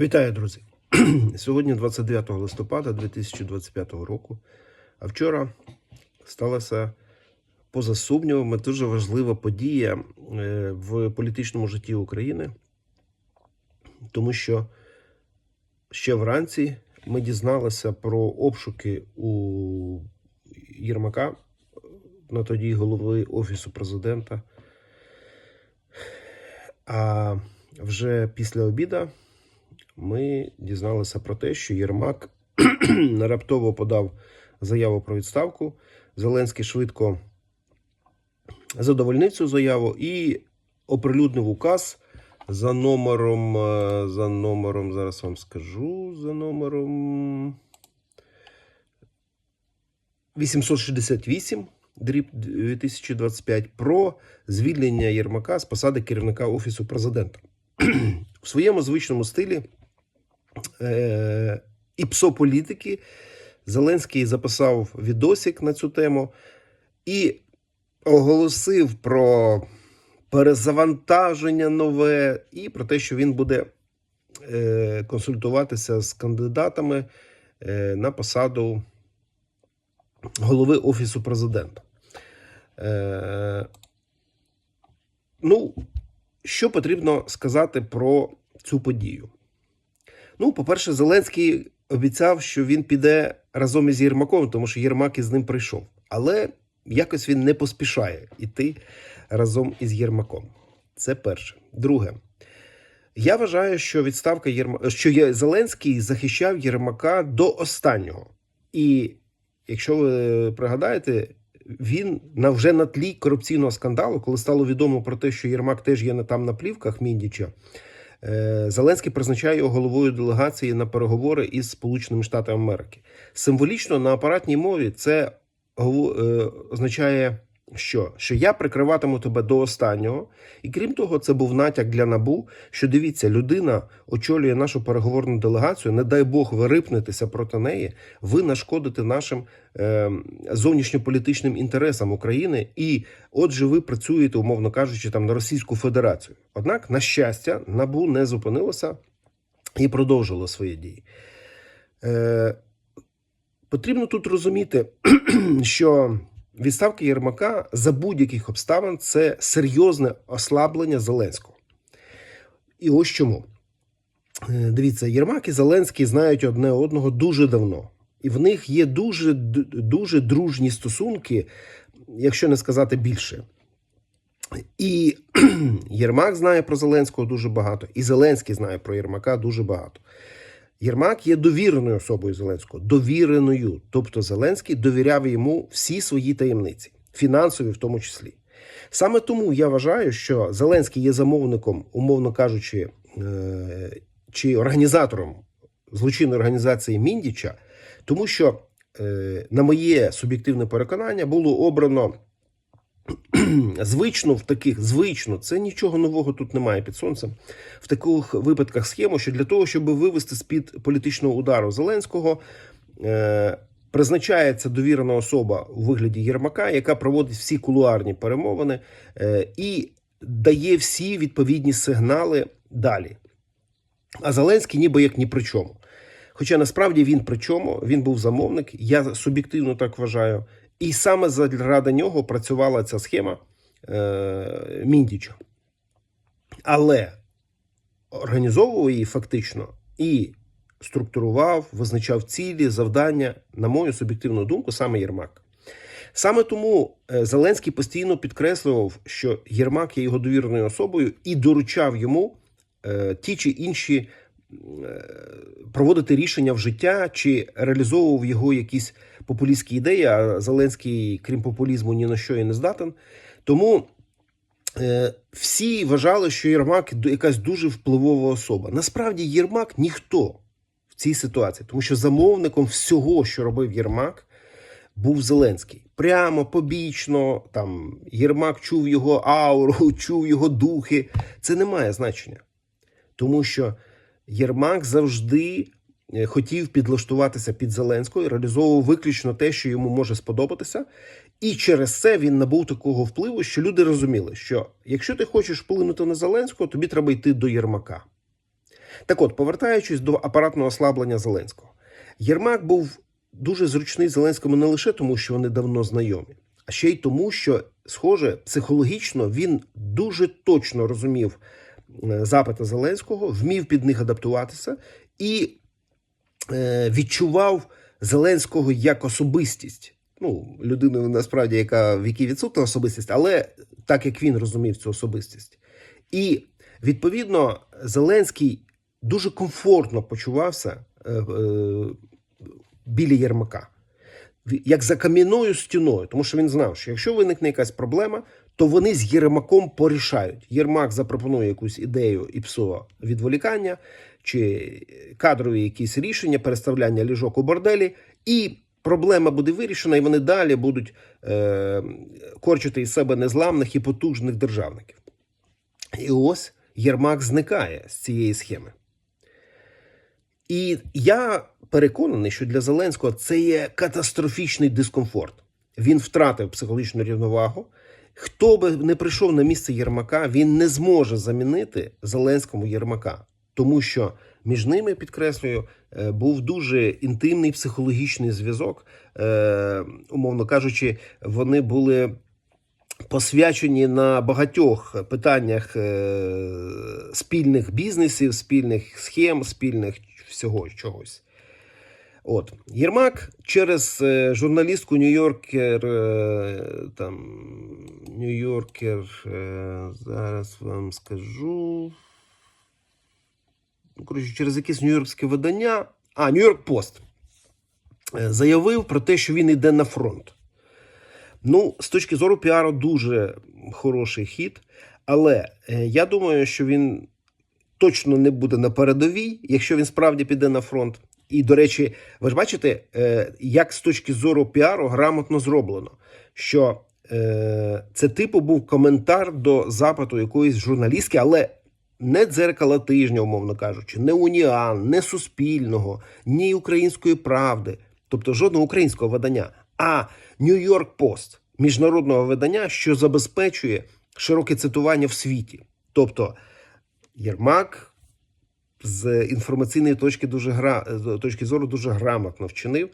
Вітаю, друзі! Сьогодні 29 листопада 2025 року. А вчора сталася поза сумнівами дуже важлива подія е, в політичному житті України, тому що ще вранці ми дізналися про обшуки у Єрмака, на тоді голови Офісу президента. А вже після обіда ми дізналися про те, що Єрмак раптово подав заяву про відставку. Зеленський швидко задовольнив цю заяву і оприлюднив указ за номером, е, за номером, зараз вам скажу, за номером 868 дріб 2025 про звільнення Єрмака з посади керівника Офісу президента. У своєму звичному стилі е, і псополітики Зеленський записав відосик на цю тему і оголосив про перезавантаження нове і про те, що він буде е, консультуватися з кандидатами е, на посаду голови Офісу президента. Ну, що потрібно сказати про цю подію? Ну, по-перше, Зеленський обіцяв, що він піде разом із Єрмаком, тому що Єрмак із ним прийшов. Але якось він не поспішає йти разом із Єрмаком. Це перше. Друге, я вважаю, що відставка Єрма... що Зеленський захищав Єрмака до останнього. І якщо ви пригадаєте, він на вже на тлі корупційного скандалу, коли стало відомо про те, що Єрмак теж є там на плівках Міндіча, Зеленський призначає його головою делегації на переговори із Сполученими Штатами Америки. Символічно на апаратній мові це е, означає, що? що я прикриватиму тебе до останнього. І крім того, це був натяк для набу, що дивіться, людина очолює нашу переговорну делегацію. Не дай Бог ви рипнетеся проти неї, ви нашкодите нашим е, зовнішньополітичним інтересам України, і отже, ви працюєте, умовно кажучи, там на Російську Федерацію. Однак, на щастя, набу не зупинилося і продовжило свої дії. Е, потрібно тут розуміти, що відставка Єрмака за будь-яких обставин це серйозне ослаблення Зеленського. І ось чому. Е, Дивіться, Єрмак і Зеленський знають одне одного дуже давно. І в них є дуже, дуже дружні стосунки, якщо не сказати більше. І Єрмак знає про Зеленського дуже багато, і Зеленський знає про Єрмака дуже багато. Єрмак є довіреною особою Зеленського, довіреною. Тобто Зеленський довіряв йому всі свої таємниці, фінансові в тому числі. Саме тому я вважаю, що Зеленський є замовником, умовно кажучи, е, чи організатором злочинної організації Міндіча, тому що, е, на моє суб'єктивне переконання, було обрано звично в таких, звично, це нічого нового тут немає під сонцем. В таких випадках схему, що для того, щоб вивести з-під політичного удару Зеленського, е, призначається довірена особа у вигляді Єрмака, яка проводить всі кулуарні перемовини е, і дає всі відповідні сигнали далі. А Зеленський ніби як ні при чому. Хоча насправді він при чому, він був замовник, я суб'єктивно так вважаю. І саме заради нього працювала ця схема е, Міндіча. Але організовував її фактично і структурував, визначав цілі, завдання, на мою суб'єктивну думку, саме Єрмак. Саме тому е, Зеленський постійно підкреслював, що Єрмак є його довіреною особою і доручав йому е, ті чи інші проводити рішення в життя чи реалізовував його якісь популістські ідеї. А Зеленський, крім популізму, ні на що і не здатен. Тому е, всі вважали, що Єрмак якась дуже впливова особа. Насправді Єрмак ніхто в цій ситуації, тому що замовником всього, що робив Єрмак, був Зеленський. Прямо побічно, там Єрмак чув його ауру, чув його духи. Це не має значення. Тому що Єрмак завжди е, хотів підлаштуватися під Зеленського і реалізовував виключно те, що йому може сподобатися. І через це він набув такого впливу, що люди розуміли, що якщо ти хочеш вплинути на Зеленського, тобі треба йти до Єрмака. Так от, повертаючись до апаратного ослаблення Зеленського, Єрмак був дуже зручний Зеленському не лише тому, що вони давно знайомі, а ще й тому, що, схоже, психологічно він дуже точно розумів е, запити Зеленського, вмів під них адаптуватися і е, відчував Зеленського як особистість. Ну, людину насправді, яка в якій відсутна особистість, але так як він розумів цю особистість. І відповідно Зеленський дуже комфортно почувався е, е, біля Єрмака, як за кам'яною стіною, тому що він знав, що якщо виникне якась проблема, то вони з Єрмаком порішають. Єрмак запропонує якусь ідею ІПСО відволікання чи кадрові якісь рішення, переставляння ліжок у борделі, і проблема буде вирішена, і вони далі будуть е, корчити із себе незламних і потужних державників. І ось Єрмак зникає з цієї схеми. І я переконаний, що для Зеленського це є катастрофічний дискомфорт. Він втратив психологічну рівновагу. Хто би не прийшов на місце Єрмака, він не зможе замінити Зеленському Єрмака, тому що між ними, підкреслюю, е, був дуже інтимний психологічний зв'язок. Е, Умовно кажучи, вони були посвячені на багатьох питаннях е, спільних бізнесів, спільних схем, спільних всього чогось. От Єрмак через е, журналістку Нью-Йоркер, там Нью-Йоркер, зараз вам скажу. Ну, Коротше, через якесь нью-йоркське видання, а Нью-Йорк Пост е, заявив про те, що він йде на фронт. Ну, з точки зору піару, дуже хороший хід, але е, я думаю, що він точно не буде на передовій, якщо він справді піде на фронт. І, до речі, ви ж бачите, е, як з точки зору піару грамотно зроблено, що е, це типу був коментар до запиту якоїсь журналістки, але не дзеркала тижня, умовно кажучи, не уніан, не суспільного, ні української правди, тобто жодного українського видання, а Нью-Йорк Пост, міжнародного видання, що забезпечує широке цитування в світі. Тобто Єрмак з інформаційної точки дуже гра точки зору дуже грамотно вчинив.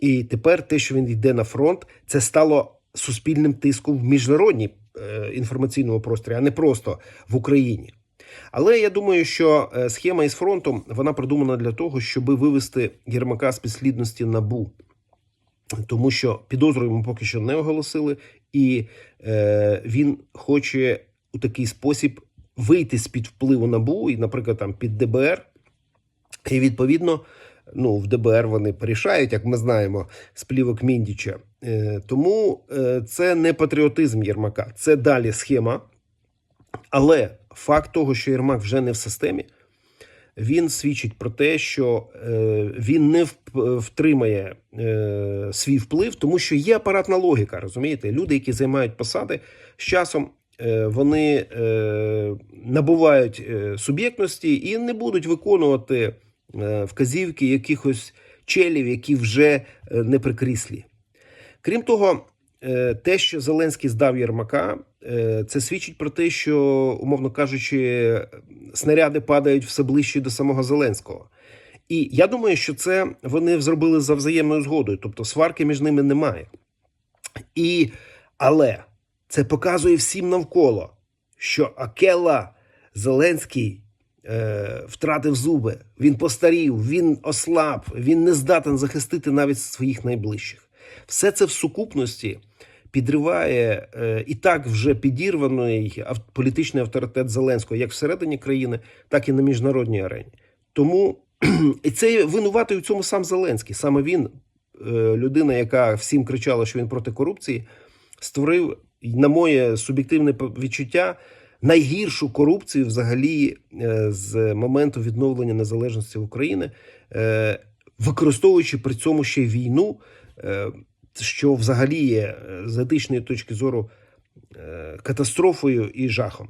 І тепер те, що він йде на фронт, це стало суспільним тиском в міжнародній е, інформаційному просторі, а не просто в Україні. Але я думаю, що е, схема із фронтом вона придумана для того, щоб вивести Єрмака з підслідності набу. Тому що підозру йому поки що не оголосили, і е, він хоче у такий спосіб вийти з під впливу набу, і, наприклад, там під ДБР. І відповідно, ну в ДБР вони порішають, як ми знаємо, з плівок Міндіча. Е, тому е, це не патріотизм Єрмака, це далі схема. Але факт того, що Єрмак вже не в системі, він свідчить про те, що е, він не вп- втримає е, свій вплив, тому що є апаратна логіка. Розумієте, люди, які займають посади, з часом е, вони е, набувають е, суб'єктності і не будуть виконувати е, вказівки якихось челів, які вже е, не при кріслі. Крім того, е, те, що Зеленський здав Єрмака, е, це свідчить про те, що, умовно кажучи, снаряди падають все ближче до самого Зеленського. І я думаю, що це вони зробили за взаємною згодою, тобто сварки між ними немає. І, але це показує всім навколо, що Акела Зеленський е, втратив зуби, він постарів, він ослаб, він не здатен захистити навіть своїх найближчих. Все це в сукупності підриває е, і так вже підірваний політичний авторитет Зеленського як всередині країни, так і на міжнародній арені. Тому і це винуватий у цьому сам Зеленський. Саме він, е, людина, яка всім кричала, що він проти корупції, створив, на моє суб'єктивне відчуття, найгіршу корупцію взагалі е, з моменту відновлення незалежності України, е, використовуючи при цьому ще війну, е, що взагалі є з етичної точки зору катастрофою і жахом.